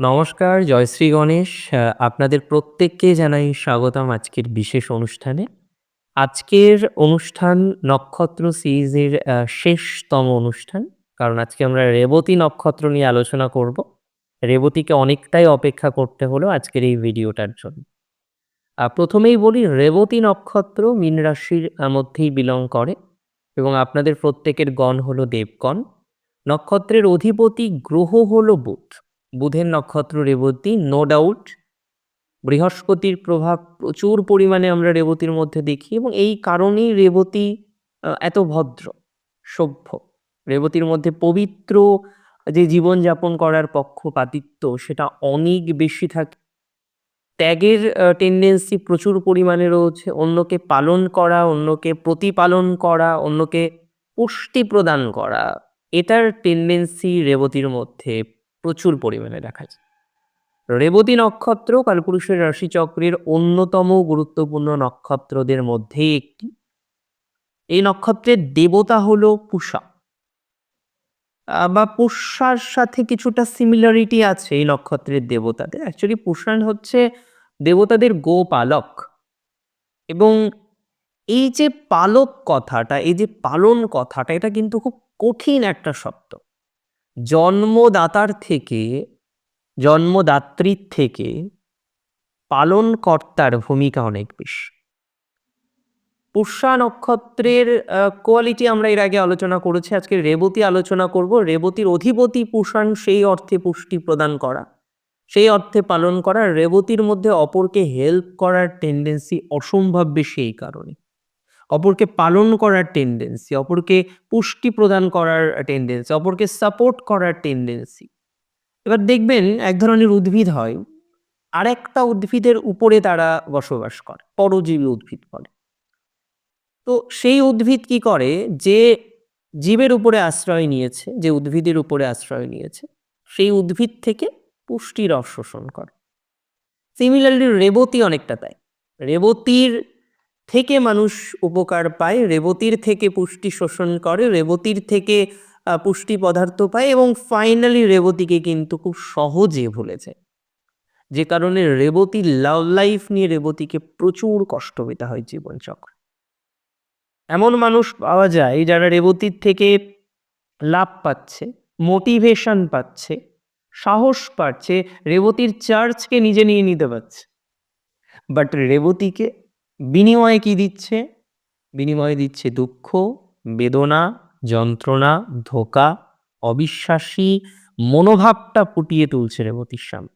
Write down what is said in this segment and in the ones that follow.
নমস্কার, জয়শ্রী গণেশ। আপনাদের প্রত্যেককে জানাই স্বাগতম আজকের বিশেষ অনুষ্ঠানে। আজকের অনুষ্ঠান নক্ষত্র সিরিজের শেষতম অনুষ্ঠান। কারণ আজকে আমরা রেবতী নক্ষত্র নিয়ে আলোচনা করব। রেবতীকে অনেকটাই অপেক্ষা করতে হলো আজকের এই ভিডিওটার জন্য। প্রথমেই বলি রেবতী নক্ষত্র মীন রাশির মধ্যেই বিলং করে এবং আপনাদের প্রত্যেকের গণ হলো দেবগণ। নক্ষত্রের অধিপতি গ্রহ হলো বুধ। বুধের নক্ষত্র রেবতী নো ডাউট। বৃহস্পতির প্রভাব প্রচুর পরিমাণে আমরা রেবতীর মধ্যে দেখি এবং এই কারণেই রেবতী এত ভদ্র, সভ্য। রেবতীর মধ্যে পবিত্র যে জীবনযাপন করার পক্ষপাতিত্ব সেটা অনেক বেশি থাকে। ত্যাগের টেন্ডেন্সি প্রচুর পরিমাণে রয়েছে। অন্যকে পালন করা, অন্যকে প্রতিপালন করা, অন্যকে পুষ্টি প্রদান করা, এটার টেন্ডেন্সি রেবতীর মধ্যে প্রচুর পরিমাণে দেখা যায়। রেবতী নক্ষত্র কালপুরুষের রাশিচক্রের অন্যতম গুরুত্বপূর্ণ নক্ষত্রদের মধ্যে একটি। এই নক্ষত্রের দেবতা হলো পুষা বা পুষার সাথে কিছুটা সিমিলারিটি আছে এই নক্ষত্রের দেবতাদের। অ্যাকচুয়ালি পুষাণ হচ্ছে দেবতাদের গোপালক। এবং এই যে পালক কথাটা, এই যে পালন কথাটা এটা কিন্তু খুব কঠিন একটা শব্দ। জন্মদাতার থেকে, জন্মদাত্রীর থেকে পালনকর্তার ভূমিকা অনেক বেশি। পুষ্যা নক্ষত্রের কোয়ালিটি আমরা এর আগে আলোচনা করেছি। আজকে রেবতী আলোচনা করব। রেবতীর অধিপতি পুষাণ সেই অর্থে পুষ্টি প্রদান করা, সেই অর্থে পালন করা। রেবতীর মধ্যে অপরকে হেল্প করার টেন্ডেন্সি অসম্ভব বেশি এই কারণে। অপরকে পালন করার টেন্ডেন্সি অপরকে পুষ্টি প্রদান করার টেনডেন্সি, অপরকে সাপোর্ট করার টেন্ডেন্সি এবার দেখবেন এক ধরনের উদ্ভিদ হয়, আরেকটা উদ্ভিদের উপরে তারা বসবাস করে। পরজীবী উদ্ভিদ বলে। তো সেই উদ্ভিদ কি করে যে জীবের উপরে আশ্রয় নিয়েছে, যে উদ্ভিদের উপরে আশ্রয় নিয়েছে, সেই উদ্ভিদ থেকে পুষ্টি রস শোষণ করে। সিমিলারলি রেবতী অনেকটা তাই। রেবতীর থেকে মানুষ উপকার পায়, রেবতীর থেকে পুষ্টি শোষণ করে, রেবতীর থেকে পুষ্টি পদার্থ পায় এবং ফাইনালি রেবতীকে কিন্তু খুব সহজে ভুলে যায়। যে কারণে রেবতীর লাভ লাইফ নিয়ে রেবতীকে প্রচুর কষ্ট পেতে হয় জীবনচক্র এমন মানুষ পাওয়া যায় যারা রেবতীর থেকে লাভ পাচ্ছে, মোটিভেশন পাচ্ছে, সাহস পাচ্ছে, রেবতীর চার্চকে নিজে নিয়ে নিতে পারছে। বাট রেবতীকে বিনিময়ে কি দিচ্ছে? বিনিময়ে দিচ্ছে দুঃখ, বেদনা, যন্ত্রণা, ধোঁকা, অবিশ্বাসী মনোভাবটা ফুটিয়ে তুলছে রেবতীর সামনে।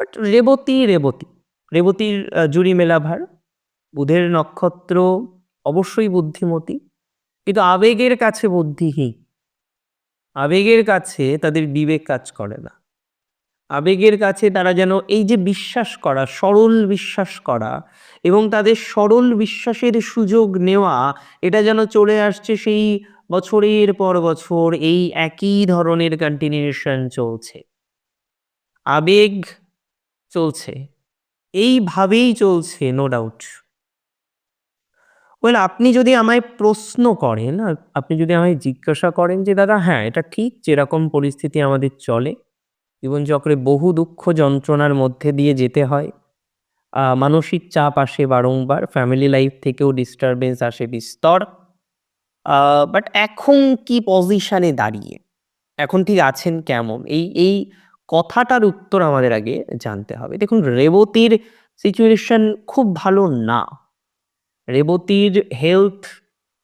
বাট রেবতী, রেবতী। রেবতীর জুড়ি মেলাভার। বুধের নক্ষত্র অবশ্যই বুদ্ধিমতী। কিন্তু আবেগের কাছে বুদ্ধিহীন। আবেগের কাছে তাদের বিবেক কাজ করে না। আবেগের কাছে তারা যেন এই যে বিশ্বাস করা, সরল বিশ্বাস করা এবং তাদের সরল বিশ্বাসের সুযোগ নেওয়া এটা যেন চলে আসছে সেই বছরের পর বছর এই একই ধরনের কন্টিনিউয়েশন চলছে। আবেগ চলছে। এইভাবেই চলছে নো ডাউট। ওয়েল আপনি যদি আমায় প্রশ্ন করেন, আপনি যদি আমায় জিজ্ঞাসা করেন যে দাদা হ্যাঁ, এটা ঠিক যেরকম পরিস্থিতি আমাদের চলে। জীবনচক্রে বহু দুঃখ যন্ত্রণার মধ্যে দিয়ে যেতে হয়। মানসিক চাপ আসে বারংবার, ফ্যামিলি লাইফ থেকেও ডিস্টারবেন্স আসে বিস্তর। বাট এখন কি পজিশনে দাঁড়িয়ে? এখন ঠিক আছেন কেমন? এই এই কথাটার উত্তর আমাদের আগে জানতে হবে। দেখুন রেবতীর সিচুয়েশন খুব ভালো না। রেবতীর হেলথ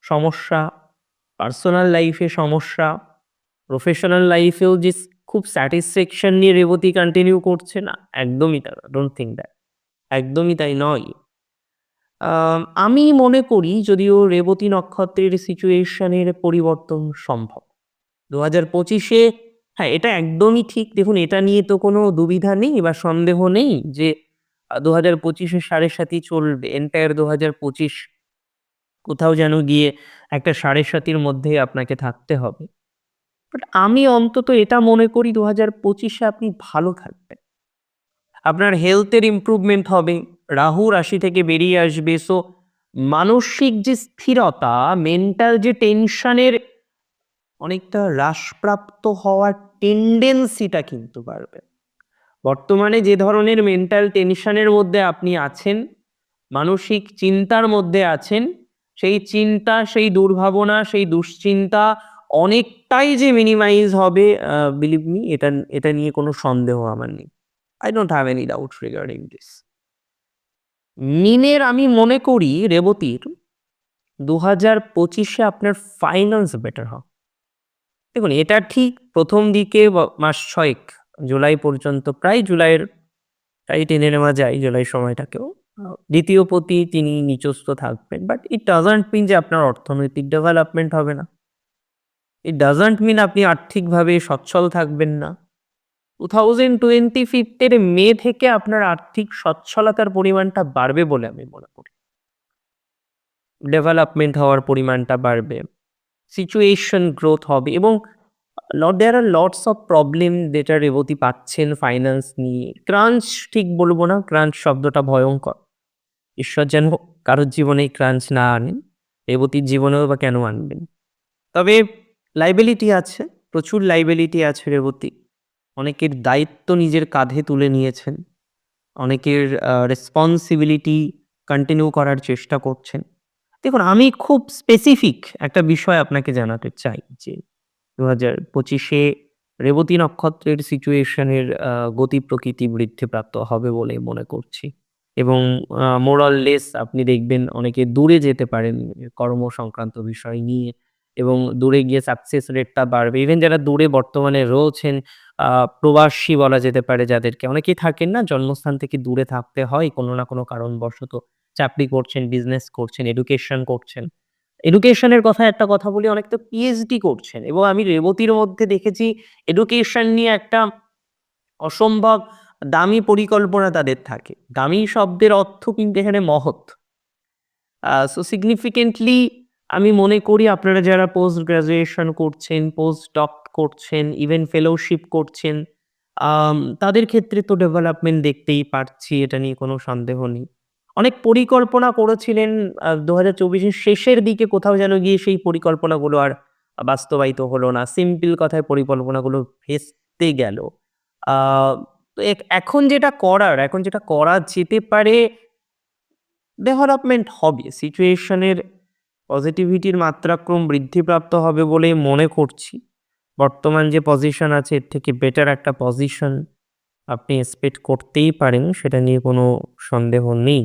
সমস্যা, পার্সোনাল লাইফে সমস্যা, প্রফেশনাল লাইফেও যে খুব স্যাটিসফ্যাকশন নিয়ে রেবতী কন্টিনিউ করছে না, একদমই তা। Don't think that. একদমই তাই নয়। আমি মনে করি যদিও রেবতী নক্ষত্রের সিচুয়েশনের পরিবর্তন সম্ভব। দু হাজার পঁচিশে হ্যাঁ, এটা একদমই ঠিক। দেখুন এটা নিয়ে তো কোনো দুবিধা নেই বা সন্দেহ নেই যে দু হাজার পঁচিশে সাড়ে সাতি চলবে। এন্টায়ার ২০২৫ কোথাও যেন গিয়ে একটা সাড়ে সাতির মধ্যেই আপনাকে থাকতে হবে। বাট আমি অন্তত এটা মনে করি দু হাজার পঁচিশে আপনি ভালো থাকবেন। আপনার হেলথের ইমপ্রুভমেন্ট হবে। রাহু রাশি থেকে বেরিয়ে আসবে। সো মানসিক যে স্থিরতা, মেন্টাল যে টেনশনের অনেকটা হ্রাসপ্রাপ্ত হওয়ার টেন্ডেন্সিটা কিন্তু বাড়বে। বর্তমানে যে ধরনের মেন্টাল টেনশনের মধ্যে আপনি আছেন মানসিক চিন্তার মধ্যে আছেন সেই চিন্তা সেই দুর্ভাবনা সেই দুশ্চিন্তা অনেকটাই যে মিনিমাইজ হবে বিলিভ মি এটা এটা নিয়ে কোনো সন্দেহ আমার নেই। I don't have any doubt regarding this মিনের আমি মনে করি, রেবতীর দু হাজার পঁচিশে আপনার ফাইন্যান্স বেটার হবে। দেখুন, এটা ঠিক প্রথম দিকে মাস ছয়েক, জুলাই পর্যন্ত, প্রায় জুলাইয়ের, প্রায় টেনে নেওয়া যায় জুলাই সময়টাকেও। দ্বিতীয় প্রতি তিনি নিচস্থ থাকবেন বাট ইট ডাজন্ট মিন যে আপনার অর্থনৈতিক ডেভেলপমেন্ট হবে না। ইট ডাজন্ট মিন আপনি আর্থিকভাবে সচ্ছল থাকবেন না। টু থাউজেন্ড টোয়েন্টি ফিফথের মে থেকে আপনার আর্থিক সচ্ছলতার পরিমাণটা বাড়বে বলে আমি মনে করি। ডেভেলপমেন্ট হওয়ার পরিমাণটা বাড়বে। সিচুয়েশন গ্রোথ হবে এবং there are lots of problem যেটা রেবতী পাচ্ছেন ফাইন্যান্স নিয়ে। ক্রাঞ্চ ঠিক বলব না ক্রাঞ্চ শব্দটা ভয়ঙ্কর। ঈশ্বর যেন কারোর জীবনে ক্রাঞ্চ না আনেন, রেবতীর জীবনেও বা কেন আনবেন? তবে লাইবিলিটি আছে, প্রচুর লাইবিলিটি আছে রেবতী। অনেকের দায়িত্ব নিজের কাঁধে তুলে নিয়েছেন, অনেকের রেসপন্সিবিলিটি কন্টিনিউ করার চেষ্টা করছেন। দেখুন, আমি খুব স্পেসিফিক একটা বিষয় আপনাকে জানাতে চাই যে দু হাজার পঁচিশে রেবতী নক্ষত্রের সিচুয়েশনের গতি প্রকৃতি বৃদ্ধিপ্রাপ্ত হবে বলে মনে করছি। এবং মোরাল লেস আপনি দেখবেন অনেকে দূরে যেতে পারেন, কর্ম সংক্রান্ত বিষয় নিয়ে। এবং দূরে গিয়ে সাকসেস রেটটা বাড়বে। ইভেন যারা দূরে বর্তমানে রয়েছেন প্রবাসী বলা যেতে পারে যাদেরকে, অনেকেই থাকেন না, জন্মস্থান থেকে দূরে থাকতে হয়, কোনো না কোনো কারণবশত চাকরি করছেন বিজনেস করছেন এডুকেশন করছেন। এডুকেশনের কথা একটা কথা বলি, অনেক তো পিএইচডি করছেন এবং আমি রেবতীর মধ্যে দেখেছি এডুকেশন নিয়ে একটা অসম্ভব দামি পরিকল্পনা তাদের থাকে। দামি শব্দের অর্থ কিন্তু এখানে মহৎ। সো সিগনিফিকেন্টলি আমি মনে করি আপনারা যারা পোস্ট গ্রাজুয়েশন করছেন পোস্ট ডক করছেন ইভেন ফেলোশিপ করছেন তাদের ক্ষেত্রে তো ডেভেলপমেন্ট দেখতেই পারছি, এটা নিয়ে কোনো সন্দেহ নেই। অনেক পরিকল্পনা করেছিলেন দু হাজার শেষের দিকে কোথাও যেন গিয়ে সেই পরিকল্পনাগুলো আর বাস্তবায়িত হলো না। সিম্পল কথায় পরিকল্পনাগুলো ভেস্তে গেল। তো এখন যেটা করার, এখন যেটা করা যেতে পারে ডেভেলপমেন্ট হবে। সিচুয়েশনের পজিটিভিটির মাত্রাক্রম বৃদ্ধিপ্রাপ্ত হবে বলেই মনে করছি। বর্তমান যে পজিশন আছে, এর থেকে বেটার একটা পজিশন আপনি এক্সপেক্ট করতেই পারেন, সেটা নিয়ে কোনো সন্দেহ নেই।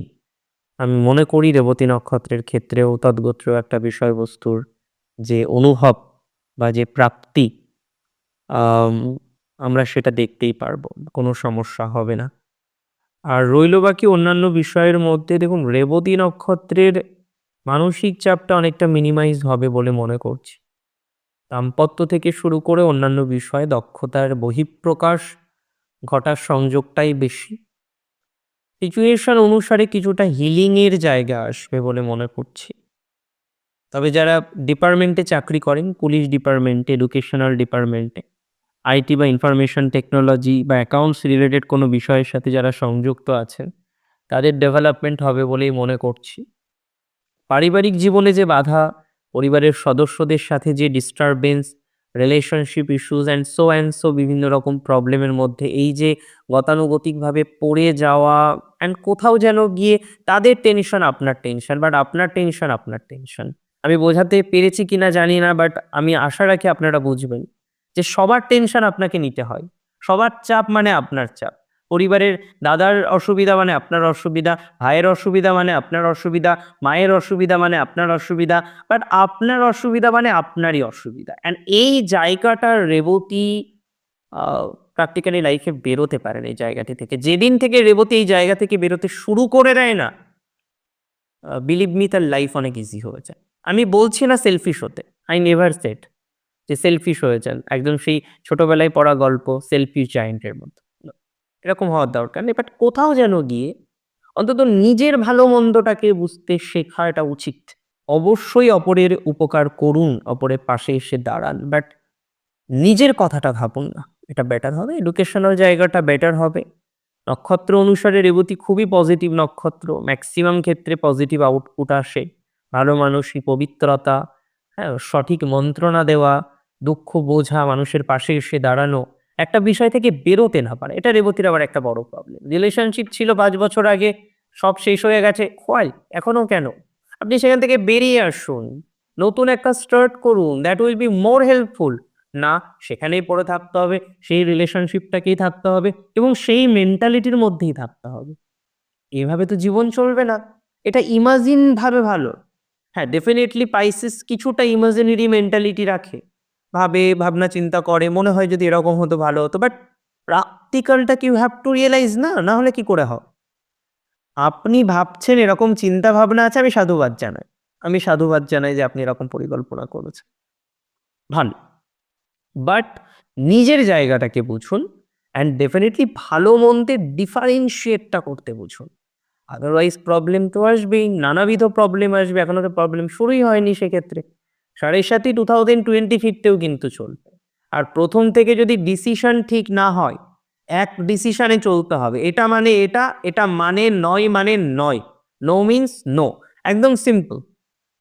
আমি মনে করি রেবতী নক্ষত্রের ক্ষেত্রেও তদ্গোত্র একটা বিষয়বস্তুর যে অনুভব বা যে প্রাপ্তি আমরা সেটা দেখতেই পারব, কোনো সমস্যা হবে না। আর রইল বাকি অন্যান্য বিষয়ের মধ্যে দেখুন, রেবতী নক্ষত্রের মানসিক চাপটা অনেকটা মিনিমাইজ হবে বলে মনে করছি। দাম্পত্য থেকে শুরু করে অন্যান্য বিষয়ে দক্ষতার বহিঃপ্রকাশ ঘটার সংযোগটাই বেশি। সিচুয়েশন অনুসারে কিছুটা হিলিংয়ের জায়গা আসবে বলে মনে করছি। তবে যারা ডিপার্টমেন্টে চাকরি করেন পুলিশ ডিপার্টমেন্টে এডুকেশনাল ডিপার্টমেন্টে আইটি বা ইনফরমেশন টেকনোলজি বা অ্যাকাউন্টস রিলেটেড কোনো বিষয়ের সাথে যারা সংযুক্ত আছেন, তাদের ডেভেলপমেন্ট হবে বলেই মনে করছি। পারিবারিক জীবনে যে বাধা, পরিবারের সদস্যদের সাথে যে disturbance relationship issues and so and so বিভিন্ন রকম প্রবলেমের মধ্যে, এই যে গতানুগতিকভাবে পড়ে যাওয়া অ্যান্ড কোথাও যেন গিয়ে তাদের টেনশন আপনার টেনশন বাট আপনার টেনশন আপনার টেনশন আমি বোঝাতে পেরেছি কিনা জানি না বাট আমি আশা রাখি আপনারা বুঝবেন যে সবার টেনশন আপনাকে নিতে হয়। সবার চাপ মানে আপনার চাপ। পরিবারের দাদার অসুবিধা মানে আপনার অসুবিধা, ভাইয়ের অসুবিধা মানে আপনার অসুবিধা, মায়ের অসুবিধা মানে আপনার অসুবিধা বাট আপনার অসুবিধা মানে আপনারই অসুবিধা। অ্যান্ড এই জায়গাটার রেবতী প্র্যাকটিক্যালি লাইফে বেরোতে পারেন এই জায়গাটি থেকে। যেদিন থেকে রেবতী এই জায়গা থেকে বেরোতে শুরু করে দেয় না বিলিভ মি তার লাইফ অনেক ইজি হয়ে যায়। আমি বলছি না সেলফিশ হতে। আই নেভার সেট যে সেলফিশ হয়ে যান। একদম সেই ছোটবেলায় পড়া গল্প সেলফিশ জায়েন্টের মতো। এরকম হওয়ার দরকার নেই। বাট কোথাও যেন গিয়ে অন্তত নিজের ভালো মন্দটাকে বুঝতে শেখা এটা উচিত। অবশ্যই অপরের উপকার করুন, অপরের পাশে এসে দাঁড়ান। বাট নিজের কথাটা ভাবুন না। এটা বেটার হবে এডুকেশনাল জায়গাটা বেটার হবে। নক্ষত্র অনুসারে রেবতী খুবই পজিটিভ নক্ষত্র। ম্যাক্সিমাম ক্ষেত্রে পজিটিভ আউটপুট আসে। ভালো মানুষই পবিত্রতা হ্যাঁ সঠিক মন্ত্রণা দেওয়া, দুঃখ বোঝা, মানুষের পাশে এসে দাঁড়ানো একটা বিষয় থেকে বেরোতে না পারে। এটা রেবতীর আবার একটা বড় প্রবলেম রিলেশনশিপ ছিল পাঁচ বছর আগে, সব শেষ হয়ে গেছে। হয় এখনও কেন? আপনি সেখান থেকে বেরিয়ে আসুন। নতুন একটা স্টার্ট করুন। That will be more helpful না, সেখানেই পড়ে থাকতে হবে। সেই রিলেশনশিপটাকেই থাকতে হবে এবং সেই মেন্টালিটির মধ্যেই থাকতে হবে। এভাবে তো জীবন চলবে না। এটা ইমাজিন ভাবে ভালো। হ্যাঁ ডেফিনেটলি পাইসিস কিছুটা ইমাজিনারি মেন্টালিটি রাখে। ভাবে, ভাবনা, চিন্তা করে, মনে হয় যদি এরকম হতো ভালো হতো। বাট প্র্যাকটিক্যালটা ইউ হ্যাভ টু রিয়েলাইজ না? না হলে কি করে হয়? আপনি ভাবছেন এরকম চিন্তা ভাবনা আছে, আমি সাধুবাদ জানাই। আমি সাধুবাদ জানাই যে আপনি এরকম পরিকল্পনা করেছেন। ভালো। বাট নিজের জায়গাটাকে বুঝুন অ্যান্ড ডেফিনেটলি ভালো মন্দের ডিফারেন্সিয়েটটা করতে বুঝুন। আদারওয়াইজ প্রবলেম তো আসবেই, নানাবিধ প্রবলেম আসবে এখনও তো প্রবলেম শুরুই হয়নি সেক্ষেত্রে। সাতই টু থাউজেন্ড টোয়েন্টি ফিফতেও কিন্তু চলবে। আর প্রথম থেকে যদি ডিসিশন ঠিক না হয়, এক ডিসিশনে চলতে হবে। এটা মানে এটা এটা মানে নয় মানে নয়। নো মিন্স নো একদম সিম্পল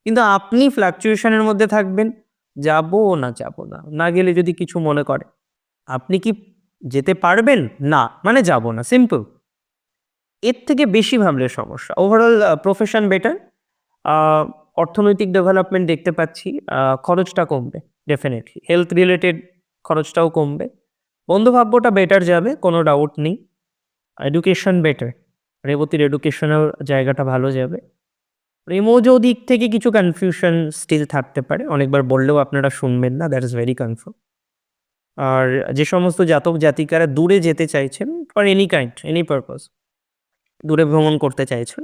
কিন্তু আপনি ফ্লাকচুয়েশনের মধ্যে থাকবেন, যাব না যাব না। না গেলে যদি কিছু মনে করে। আপনি কি যেতে পারবেন? না মানে যাব না। সিম্পল এর থেকে বেশি ভাবলে সমস্যা। ওভারঅল প্রফেশন বেটার অর্থনৈতিক ডেভেলপমেন্ট দেখতে পাচ্ছি খরচটা কমবে ডেফিনেটলি হেলথ রিলেটেড খরচটাও কমবে। বন্ধুভাব্যটা বেটার যাবে, কোনো ডাউট নেই। এডুকেশন বেটার রেবতীর এডুকেশনাল জায়গাটা ভালো যাবে। প্রেমজ দিক থেকে কিছু কনফিউশন স্টিল থাকতে পারে। অনেকবার বললেও আপনারা শুনবেন না দ্যাট ইজ ভেরি কনফার্ম আর যে সমস্ত জাতক জাতিকারা দূরে যেতে চাইছেন for any kind any purpose দূরে ভ্রমণ করতে চাইছেন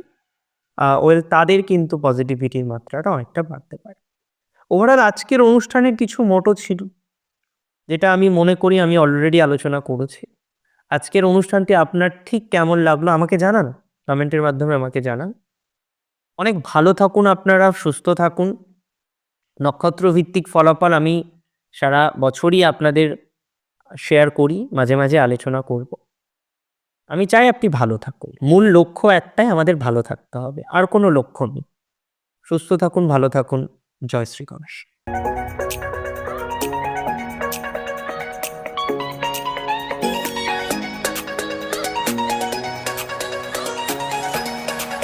ওয়েল তাদের কিন্তু পজিটিভিটির মাত্রাটা অনেকটা বাড়তে পারে। ওভারঅল আজকের অনুষ্ঠানের কিছু মোটো ছিল, যেটা আমি মনে করি আমি অলরেডি আলোচনা করেছি। আজকের অনুষ্ঠানটি আপনার ঠিক কেমন লাগল আমাকে জানান, কমেন্টের মাধ্যমে আমাকে জানান। অনেক ভালো থাকুন আপনারা, সুস্থ থাকুন। নক্ষত্র ভিত্তিক ফলাফল আমি সারা বছরই আপনাদের শেয়ার করি, মাঝে মাঝে আলোচনা করব। আমি চাই আপনি ভালো থাকুন। মূল লক্ষ্য একটাই আমাদের ভালো থাকতে হবে, আর কোনো লক্ষ্য নেই। সুস্থ থাকুন, ভালো থাকুন। জয় শ্রী গণেশ।